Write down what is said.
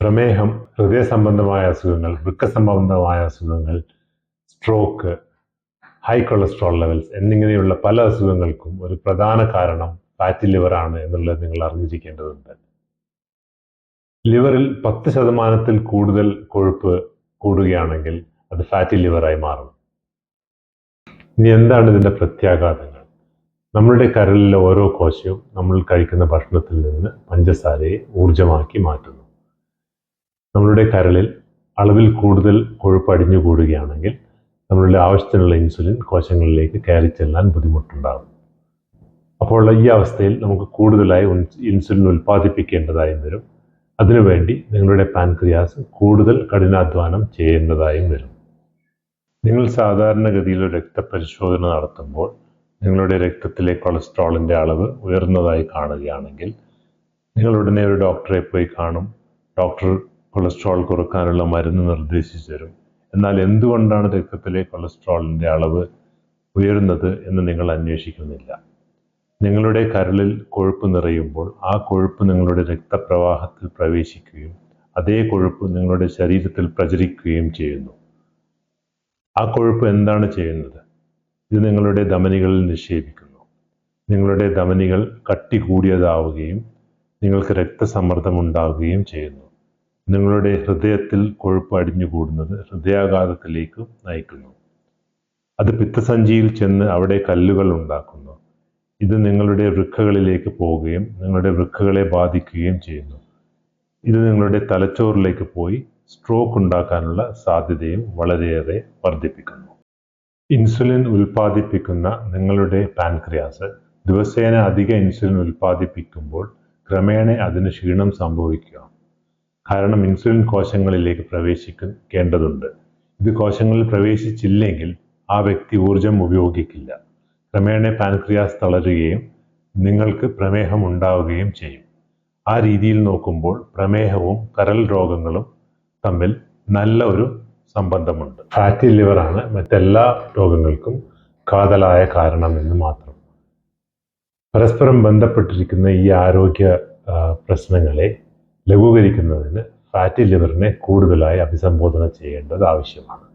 പ്രമേഹം ഹൃദയ സംബന്ധമായ അസുഖങ്ങൾ വൃക്ക സംബന്ധമായ അസുഖങ്ങൾ സ്ട്രോക്ക് ഹൈ കൊളസ്ട്രോൾ ലെവൽസ് എന്നിങ്ങനെയുള്ള പല അസുഖങ്ങൾക്കും ഒരു പ്രധാന കാരണം ഫാറ്റി ലിവർ ആണ് എന്നുള്ളത് നിങ്ങൾ അറിഞ്ഞിരിക്കേണ്ടതുണ്ട്. ലിവറിൽ പത്ത് ശതമാനത്തിൽ കൂടുതൽ കൊഴുപ്പ് കൂടുകയാണെങ്കിൽ അത് ഫാറ്റി ലിവറായി മാറും ഇനി എന്താണ് ഇതിന്റെ പ്രത്യാഘാതങ്ങൾ? നമ്മളുടെ കരളിലെ ഓരോ കോശവും നമ്മൾ കഴിക്കുന്ന ഭക്ഷണത്തിൽ നിന്ന് പഞ്ചസാരയെ ഊർജമാക്കി മാറ്റുന്നു. നമ്മളുടെ കരളിൽ അളവിൽ കൂടുതൽ കൊഴുപ്പ് അടിഞ്ഞു കൂടുകയാണെങ്കിൽ നമ്മളുടെ ആവശ്യത്തിനുള്ള ഇൻസുലിൻ കോശങ്ങളിലേക്ക് കയറി ചെല്ലാൻ ബുദ്ധിമുട്ടുണ്ടാകും. അപ്പോൾ ഈ അവസ്ഥയിൽ നമുക്ക് കൂടുതലായി ഇൻസുലിൻ ഉൽപ്പാദിപ്പിക്കേണ്ടതായും വരും. അതിനുവേണ്ടി നിങ്ങളുടെ പാൻക്രിയാസ് കൂടുതൽ കഠിനാധ്വാനം ചെയ്യേണ്ടതായും വരും. നിങ്ങൾ സാധാരണഗതിയിൽ ഒരു രക്തപരിശോധന നടത്തുമ്പോൾ നിങ്ങളുടെ രക്തത്തിലെ കൊളസ്ട്രോളിന്റെ അളവ് ഉയർന്നതായി കാണുകയാണെങ്കിൽ നിങ്ങൾ ഉടനെ ഒരു ഡോക്ടറെ പോയി കാണും. ഡോക്ടർ കൊളസ്ട്രോൾ കുറക്കാനുള്ള മരുന്ന് നിർദ്ദേശിച്ചു തരും. എന്നാൽ എന്തുകൊണ്ടാണ് രക്തത്തിലെ കൊളസ്ട്രോളിന്റെ അളവ് ഉയരുന്നത് എന്ന് നിങ്ങൾ അന്വേഷിക്കുന്നില്ല. നിങ്ങളുടെ കരളിൽ കൊഴുപ്പ് നിറയുമ്പോൾ ആ കൊഴുപ്പ് നിങ്ങളുടെ രക്തപ്രവാഹത്തിൽ പ്രവേശിക്കുകയും അതേ കൊഴുപ്പ് നിങ്ങളുടെ ശരീരത്തിൽ പ്രചരിക്കുകയും ചെയ്യുന്നു. ആ കൊഴുപ്പ് എന്താണ് ചെയ്യുന്നത്? ഇത് നിങ്ങളുടെ ധമനികളിൽ നിക്ഷേപിക്കുന്നു. നിങ്ങളുടെ ധമനികൾ കട്ടി കൂടിയതാവുകയും നിങ്ങൾക്ക് രക്തസമ്മർദ്ദം ഉണ്ടാവുകയും ചെയ്യുന്നു. നിങ്ങളുടെ ഹൃദയത്തിൽ കൊഴുപ്പ് അടിഞ്ഞുകൂടുന്നത് ഹൃദയാഘാതത്തിലേക്ക് നയിക്കുന്നു. അത് പിത്തസഞ്ചിയിൽ ചെന്ന് അവിടെ കല്ലുകൾ ഉണ്ടാക്കുന്നു. ഇത് നിങ്ങളുടെ വൃക്കകളിലേക്ക് പോവുകയും നിങ്ങളുടെ വൃക്കകളെ ബാധിക്കുകയും ചെയ്യുന്നു. ഇത് നിങ്ങളുടെ തലച്ചോറിലേക്ക് പോയി സ്ട്രോക്ക് ഉണ്ടാക്കാനുള്ള സാധ്യതയും വളരെയേറെ വർദ്ധിപ്പിക്കുന്നു. ഇൻസുലിൻ ഉൽപ്പാദിപ്പിക്കുന്ന നിങ്ങളുടെ പാൻക്രിയാസ് ദിവസേന അധിക ഇൻസുലിൻ ഉൽപ്പാദിപ്പിക്കുമ്പോൾ ക്രമേണ അതിന് ക്ഷീണം സംഭവിക്കുക കാരണം ഇൻസുലിൻ കോശങ്ങളിലേക്ക് പ്രവേശിക്കേണ്ടതുണ്ട്. ഇത് കോശങ്ങളിൽ പ്രവേശിച്ചില്ലെങ്കിൽ ആ വ്യക്തി ഊർജം ഉപയോഗിക്കില്ല. ക്രമേണ പാൻക്രിയാസ് തളരുകയും നിങ്ങൾക്ക് പ്രമേഹം ഉണ്ടാവുകയും ചെയ്യും. ആ രീതിയിൽ നോക്കുമ്പോൾ പ്രമേഹവും കരൾ രോഗങ്ങളും തമ്മിൽ നല്ല ഒരു സംബന്ധമുണ്ട്. ഫാറ്റി ലിവറാണ് മറ്റെല്ലാ രോഗങ്ങൾക്കും കാതലായ കാരണം എന്ന് മാത്രം. പരസ്പരം ബന്ധപ്പെട്ടിരിക്കുന്ന ഈ ആരോഗ്യ പ്രശ്നങ്ങളെ ലഘൂകരിക്കുന്നതിന് ഫാറ്റി ലിവറിനെ കൂടുതലായി അഭിസംബോധന ചെയ്യേണ്ടത് ആവശ്യമാണ്.